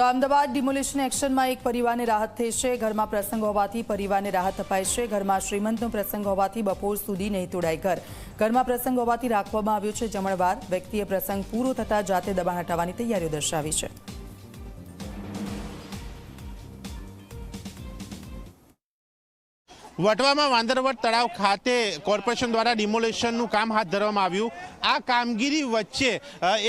તો અમદાવાદ ડિમોલિશન એક્શનમાં એક પરિવારને રાહત થઈ છે. ઘરમાં પ્રસંગ હોવાથી પરિવારને રાહત અપાય છે. ઘરમાં શ્રીમંતનો પ્રસંગ હોવાથી બપોર સુધી નહીં તોડાય ઘર. ઘરમાં પ્રસંગ હોવાથી રાખવામાં આવ્યો છે જમણવાર. વ્યક્તિએ પ્રસંગ પૂરો થતાં જાતે દબાણ હટાવવાની તૈયારીઓ દર્શાવી છે. વટવામાં વાંદરવટ તળાવ ખાતે કોર્પોરેશન દ્વારા ડિમોલેશનનું કામ હાથ ધરવામાં આવ્યું. આ કામગીરી વચ્ચે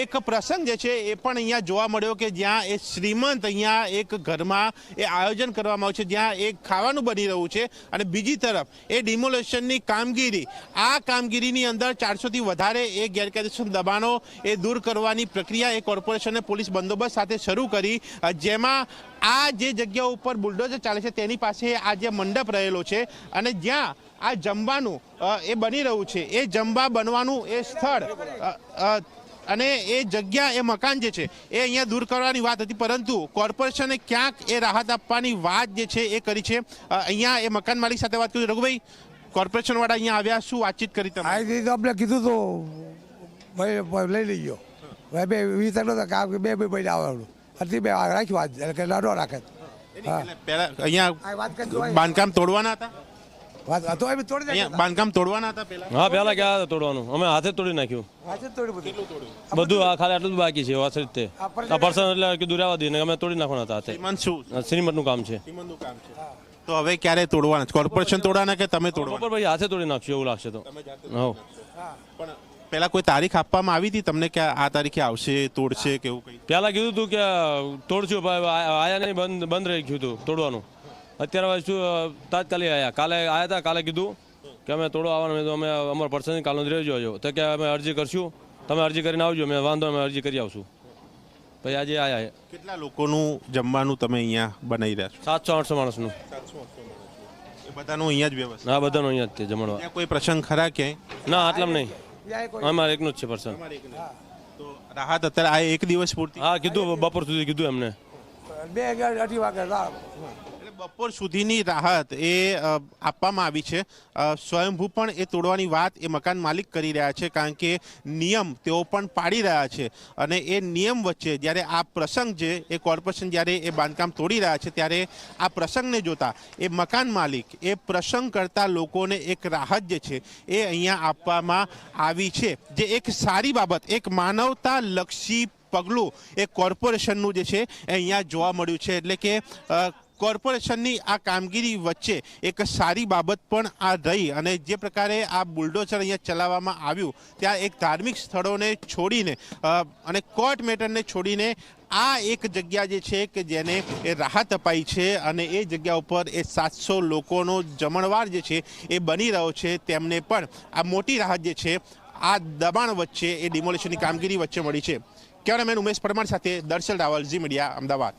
એક પ્રસંગ જે છે એ પણ અહીંયા જોવા મળ્યો કે જ્યાં એ શ્રીમંત અહીંયા એક ઘરમાં એ આયોજન કરવામાં આવ્યું છે, જ્યાં એક ખાવાનું બની રહ્યું છે. અને બીજી તરફ, એ ડિમોલેશનની કામગીરી, આ કામગીરીની અંદર ચારસોથી વધારે એ ગેરકાયદેસર દબાણો એ દૂર કરવાની પ્રક્રિયા એ કોર્પોરેશને પોલીસ બંદોબસ્ત સાથે શરૂ કરી. જેમાં આ જે જગ્યા ઉપર બુલડોઝર ચાલે છે, તેની પાસે આ જે મંડપ રહેલો છે અને જ્યાં આ જમવાનું એ બની રહ્યું છે. એ જમવા બનવાનું એ સ્થળ અને એ જગ્યા, એ મકાન જે છે, એ અહીંયા દૂર કરવાની વાત હતી. પરંતુ કોર્પોરેશને ક્યાંક એ રાહત આપવાની વાત જે છે, એ કરી છે. અહીંયા એ મકાન માલિક સાથે વાત કરી. રઘુભાઈ, કોર્પોરેશન વાળા અહીંયા આવ્યા, શું વાતચીત કરી તમે? આ રીતે તો આપણે કીધું તો, ભાઈ લઈ લઈ ગયો ભાઈ, બે વિચાર બે ભાઈ આવવાનું. હતી બે રાખ્યું આજ એટલે કે રાખે. પહેલા અહીંયા વાત કરી દો. બાંધકામ તોડવાના હતા? વાત તો એમ તોડી દે અહીંયા બાંધકામ તોડવાના હતા હા પેલા ક્યાં હતા તોડવાનું. અમે હાથે તોડી નાખ્યું. બધું. બધું આ ખાલી આટલું જ બાકી છે આ પરસન- એટલે કીધું રહેવા દઈએ ને અમે તોડી નાખવાના હતા હાથે. શું? કામ છે. શ્રીમંતનું કામ છે. તો હવે ક્યારે તોડવાના? કોર્પોરેશન તોડવાના કે તમે તોડવાના? પછી હાથે તોડી નાખશું એવું લાગશે તો. પણ પેલા કોઈ તારીખ આપવામાં આવી હતી તમને કે આ તારીખે આવશે તોડશે કે એવું કંઈ? પહેલા કીધું હતું કે તોડશું આયા નહીં બંધ બંધ રહી ગયું હતું તોડવાનું. અત્યારે શું તાત્કાલિક આયા. કાલે આયા હતા કાલે કીધું કે અમે તોડવા આવવાનું અમે અમારા પર્સન કાલનો રહેજો હજો. તો કે અમે અરજી કરશું. તમે અરજી કરીને આવજો મેં વાંધો અમે અરજી કરી આવશું. પછી આજે આયા કેટલા લોકોનું જમવાનું તમે અહીંયા બનાવી રહ્યા છો? સાતસો આઠસો માણસનું. બધાનું અહીંયા જ વ્યવસ્થા? હા બધાનું અહીંયા જ તે જમણવા. કોઈ પ્રસંગ ખરા ક્યાંય? ના આટલામાં નહીં. અમારે એકનું જ છે પર્સન તો રાહત અત્યારે આ એક દિવસ પૂરતી? હા કીધું બપોર સુધી કીધું એમને. બે અગિયાર અઢી વાગે બપોર સુધીની રાહત એ આપવામાં આવી છે. સ્વયંભૂ પણ એ તોડવાની વાત એ મકાન માલિક કરી રહ્યા છે કારણ કે નિયમ તેઓ પણ પાડી રહ્યા છે. અને એ નિયમ વચ્ચે જ્યારે આ પ્રસંગ છે એ કોર્પોરેશન જ્યારે એ બાંધકામ તોડી રહ્યા છે ત્યારે આ પ્રસંગને જોતા એ મકાન માલિક, એ પ્રસંગ કરતા લોકોને એક રાહત જે છે એ અહીંયા આપવામાં આવી છે. જે એક સારી બાબત, એક માનવતા લક્ષી પગલું એ કોર્પોરેશનનું જે છે એ અહીંયા જોવા મળ્યું છે. એટલે કે કોર્પોરેશનની આ કામગીરી વચ્ચે એક સારી બાબત પણ આ રહી અને જે પ્રકારે આ બુલડોઝર અહીંયા ચલાવવામાં આવ્યું, ત્યાં એક ધાર્મિક સ્થળોને છોડીને અને કોર્ટ મેટરને છોડીને આ એક જગ્યા જે છે કે જેને એ રાહત અપાઈ છે અને એ જગ્યા ઉપર એ સાતસો લોકોનો જમણવાર જે છે એ બની રહ્યો છે, તેમને પણ આ મોટી રાહત જે છે આ દબાણ વચ્ચે એ ડિમોલેશનની કામગીરી વચ્ચે મળી છે. કેમેરામેન ઉમેશ પરમાર સાથે દર્શલ રાવલ, ઝી મીડિયા, અમદાવાદ.